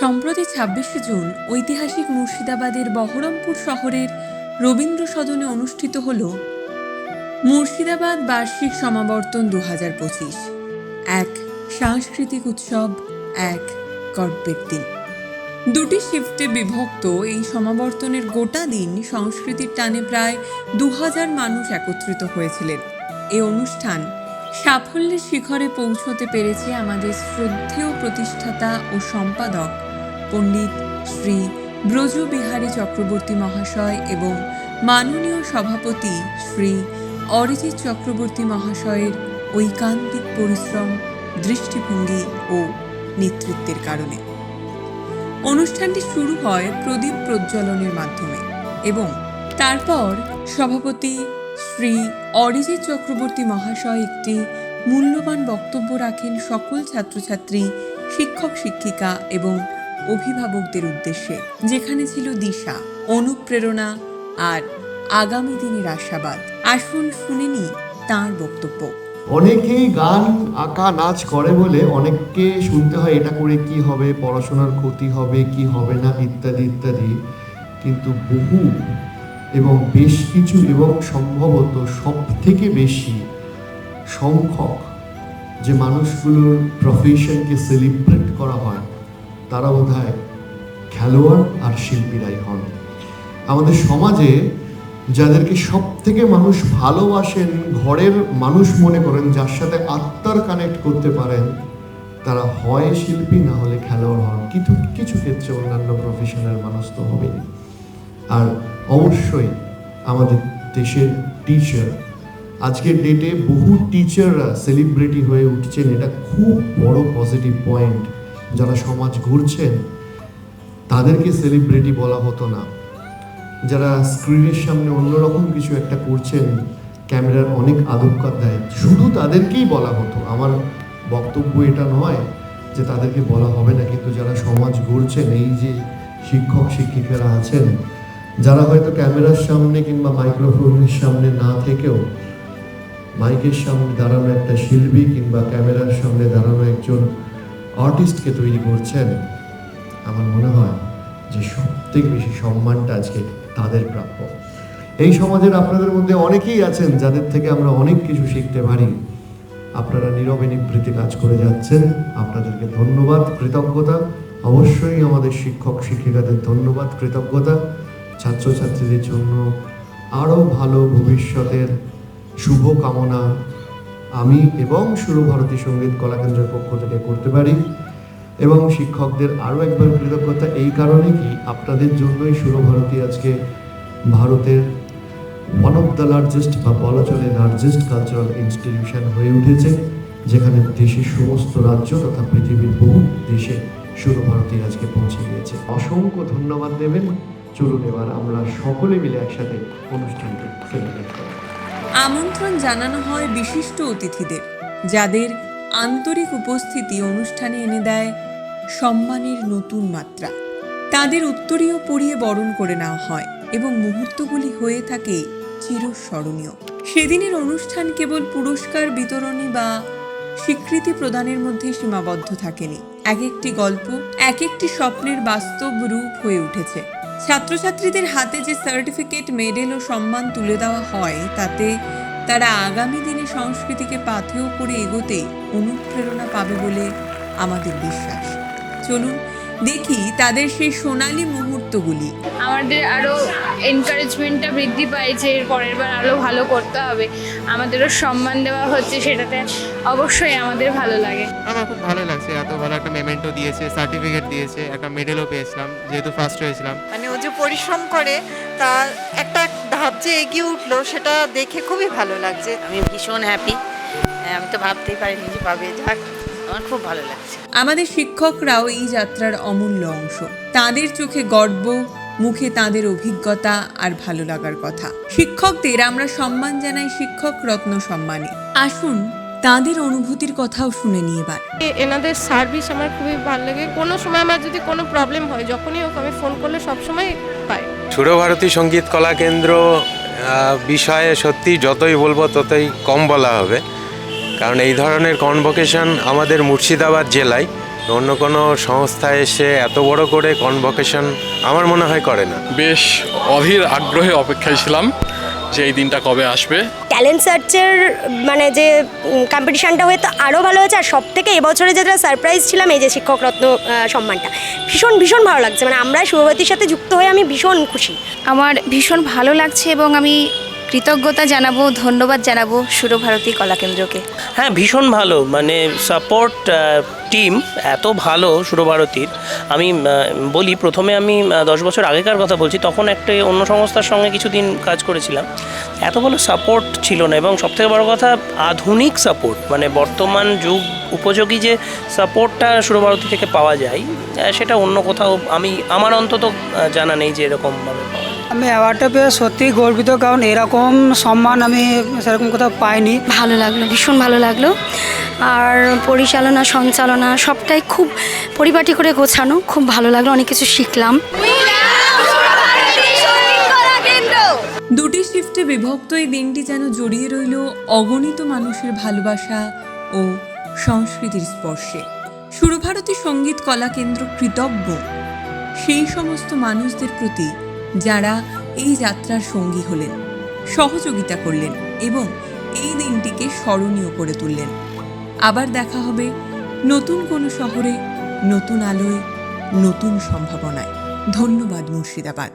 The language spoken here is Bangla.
সম্প্রতি ছাব্বিশে জুন ঐতিহাসিক মুর্শিদাবাদের বহরমপুর শহরের রবীন্দ্র সদনে অনুষ্ঠিত হল মুর্শিদাবাদ বার্ষিক সমাবর্তন দু হাজার পঁচিশ। এক সাংস্কৃতিক উৎসব, এক গর্বের দিন। দুটি শিফটে বিভক্ত এই সমাবর্তনের গোটা দিন সংস্কৃতির টানে প্রায় দু হাজার মানুষ একত্রিত হয়েছিলেন। এই অনুষ্ঠান সাফল্যের শিখরে পৌঁছতে পেরেছে আমাদের শ্রদ্ধেয় প্রতিষ্ঠাতা ও সম্পাদক পণ্ডিত শ্রী ব্রজবিহারী চক্রবর্তী মহাশয় এবং মাননীয় সভাপতি শ্রী অরিজিৎ চক্রবর্তী মহাশয়ের ঐকান্তিক পরিশ্রম, দৃষ্টিভঙ্গি ও নেতৃত্বের কারণে। অনুষ্ঠানটি শুরু হয় প্রদীপ প্রজ্বলনের মাধ্যমে এবং তারপর সভাপতি শ্রী অরিজিৎ চক্রবর্তী মহাশয় একটি মূল্যবান বক্তব্য রাখেন সকল ছাত্রছাত্রী শিক্ষক শিক্ষিকা এবং অভিভাবকদের উদ্দেশ্যে, যেখানে ছিল দিশা, অনুপ্রেরণা আর আগামী দিনের আশাবাদ। আসুন শুনে নি তাঁর বক্তব্য। অনেকেই গান, আঁকা, নাচ করে বলে অনেককে শুনতে হয়, এটা করে কি হবে, পড়াশোনার ক্ষতি হবে, কি হবে না, ইত্যাদি ইত্যাদি। কিন্তু বহু এবং বেশ কিছু এবং সম্ভবত সব থেকে বেশি সংখ্যক যে মানুষগুলোর প্রফেশনকে সেলিব্রেট করা হয় তারা বোধ খেলোয়াড় আর শিল্পীরাই হন। আমাদের সমাজে যাদেরকে সব থেকে মানুষ ভালোবাসেন, ঘরের মানুষ মনে করেন, যার সাথে আত্মার কানেক্ট করতে পারেন, তারা হয় শিল্পী, না হলে খেলোয়াড় হন। কিছু কিছু ক্ষেত্রে অন্যান্য প্রফেশনের মানুষ তো হবেই। আর অবশ্যই আমাদের দেশের টিচার আজকের ডেটে বহু টিচাররা সেলিব্রিটি হয়ে উঠছেন। এটা খুব বড় পজিটিভ পয়েন্ট যারা সমাজ ঘুরছেন, তাদেরকে সেলিব্রিটি বলা হতো না। যারা স্ক্রিনের সামনে অন্যরকম কিছু একটা করছেন, ক্যামেরার অনেক আদব দেয় শুধু তাদেরকেই বলা হতো। আমার বক্তব্য এটা নয় যে তাদেরকে বলা হবে না, কিন্তু যারা সমাজ গড়ছেন এই যে শিক্ষক শিক্ষিকারা আছেন, যারা হয়তো ক্যামেরার সামনে কিংবা মাইক্রোফোনের সামনে না থেকেও মাইকের সামনে দাঁড়ানো একটা শিল্পী কিংবা ক্যামেরার সামনে দাঁড়ানো একজন আর্টিস্টকে তৈরি করছেন, আমার মনে হয় যে সব থেকে বেশি সম্মানটা আজকে তাদের প্রাপ্য। এই সমাজের আপনাদের মধ্যে অনেকেই আছেন যাদের থেকে আমরা অনেক কিছু শিখতে পারি। আপনারা নীরবে নিবৃত্তি কাজ করে যাচ্ছেন, আপনাদেরকে ধন্যবাদ, কৃতজ্ঞতা। অবশ্যই আমাদের শিক্ষক, শিক্ষিকাদের ধন্যবাদ, কৃতজ্ঞতা। ছাত্রছাত্রীদের জন্য আরও ভালো ভবিষ্যতের শুভ কামনা আমি এবং সুরভারতী সংগীত কলাকেন্দ্রের পক্ষ থেকে করতে পারি। এবং শিক্ষকদের আরও একবার কৃতজ্ঞতা, এই কারণে কি আপনাদের জন্যই সুরভারতী আজকে ভারতের ওয়ান অফ দ্য লার্জেস্ট বা বলা চলে লার্জেস্ট কালচারাল ইনস্টিটিউশন হয়ে উঠেছে, যেখানে দেশের সমস্ত রাজ্য তথা পৃথিবীর বহু দেশে সুরভারতী আজকে পৌঁছে গিয়েছে। অসংখ্য ধন্যবাদ দেবেন। চলুন এবার আমরা সকলে মিলে একসাথে অনুষ্ঠানটি সেলিব্রেট করি। আমন্ত্রণ জানানো হয় বিশিষ্ট অতিথিদের, যাদের আন্তরিক উপস্থিতি অনুষ্ঠানে এনে দেয় সম্মানের নতুন মাত্রা। তাদের উত্তরীয় পরিয়ে বরণ করে নেওয়া হয় এবং মুহূর্তগুলি হয়ে থাকে চিরস্মরণীয়। সেদিনের অনুষ্ঠান কেবল পুরস্কার বিতরণী বা স্বীকৃতি প্রদানের মধ্যে সীমাবদ্ধ থাকেনি। এক একটি গল্প, এক একটি স্বপ্নের বাস্তব রূপ হয়ে উঠেছে। ছাত্রছাত্রীদের হাতে যে সার্টিফিকেট, মেডেল ও সম্মান তুলে দেওয়া হয়, তাতে তারা আগামী দিনে সংস্কৃতিকে পাথেয় করে এগোতে অনুপ্রেরণা পাবে বলে আমাদের বিশ্বাস। চলুন দেখি তাদের সেই সোনালি মুহূর্তগুলি। আমাদের আরও এনকারেজমেন্টটা বৃদ্ধি পায় যে এর পরের বার আরও ভালো করতে হবে। আমাদেরও সম্মান দেওয়া হচ্ছে সেটাতে অবশ্যই আমাদের ভালো লাগে। আমার খুব ভালো লাগছে এত ভালো একটা মেমেন্টো দিয়েছে সার্টিফিকেট দিয়েছে একটা মেডেলও পেয়েছিলাম যেহেতু ফার্স্ট হয়েছিলাম। মানে ও যে পরিশ্রম করে তা একটা ধাপ যে এগিয়ে উঠল সেটা দেখে খুবই ভালো লাগছে। আমি ভীষণ হ্যাপি আমি তো ভাবতেই পারিনি যে পাবে। যাক আমার খুব ভালো লাগছে। আমাদের শিক্ষকরাও এই যাত্রার অমূল্য অংশ। তাদের চোখে গর্ব মুখে তাদের অভিজ্ঞতা আর ভালো লাগার কথা। শিক্ষকদের আমরা সম্মান জানাই শিক্ষক রত্ন সম্মানে। আসুন তাদের অনুভূতির কথাও শুনে নিয়ে এবার। এ- এনাদের সার্ভিস আমার খুবই ভালো লাগে। কোনো সময় আমার যদি কোনো প্রবলেম হয় যখনই হোক আমি ফোন করলে সবসময় পাই। সুরভারতী সংগীত কলা কেন্দ্র আহ, বিষয়ে সত্যি যতই বলব ততই কম বলা হবে। কারণ এই ধরনের কনভোকেশন আমাদের মুর্শিদাবাদ জেলায় অন্য কোনো সংস্থা এসে এত বড় করে কনভোকেশন আমার মনে হয় করে না। বেশ অধীর আগ্রহে অপেক্ষায় ছিলাম যে এই দিনটা কবে আসবে। ট্যালেন্ট সার্চের মানে যে কম্পিটিশানটা হয়ে তো আরও ভালো হয়েছে আর সব থেকে এবছরে যেটা সারপ্রাইজ ছিলাম এই যে শিক্ষক রত্ন সম্মানটা। ভীষণ ভীষণ ভালো লাগছে। মানে আমরা শুভবতীর সাথে যুক্ত হয়ে আমি ভীষণ খুশি। আমার ভীষণ ভালো লাগছে এবং আমি কৃতজ্ঞতা জানাব, ধন্যবাদ জানাব সুরভারতী কলাকেন্দ্রকে। হ্যাঁ ভীষণ ভালো। মানে সাপোর্ট টিম এত ভালো সুরভারতীর। আমি বলি, প্রথমে আমি দশ বছর আগেকার কথা বলছি, তখন একটা অন্য সংস্থার সঙ্গে কিছুদিন কাজ করেছিলাম। এত ভালো সাপোর্ট ছিল না এবং সবথেকে বড় কথা, আধুনিক সাপোর্ট মানে বর্তমান যুগ উপযোগী যে সাপোর্টটা সুরভারতী থেকে পাওয়া যায় সেটা অন্য কোথাও আমি, আমার অন্তত জানা নেই যে এরকমভাবে পাওয়া আমি অ্যাওয়ার্ডটা পেয়ে সত্যিই গর্বিত কারণ এরকম সম্মান আমি সেরকম কোথাও পাইনি। ভালো লাগল ভীষণ ভালো লাগল। আর পরিচালনা সঞ্চালনা সবটাই খুব পরিপাটি করে গোছানো খুব ভালো লাগল অনেক কিছু শিখলাম। দুটি শিফটে বিভক্ত এই দিনটি যেন জড়িয়ে রইল অগণিত মানুষের ভালোবাসা ও সংস্কৃতির স্পর্শে। সুরভারতী সংগীত কলা কেন্দ্র কৃতজ্ঞ। সেই সমস্ত মানুষদের প্রতি যারা এই যাত্রার সঙ্গী হলেন, সহযোগিতা করলেন এবং এই দিনটিকে স্মরণীয় করে তুললেন। আবার দেখা হবে নতুন কোনো শহরে, নতুন আলোয়, নতুন সম্ভাবনায়। ধন্যবাদ মুর্শিদাবাদ।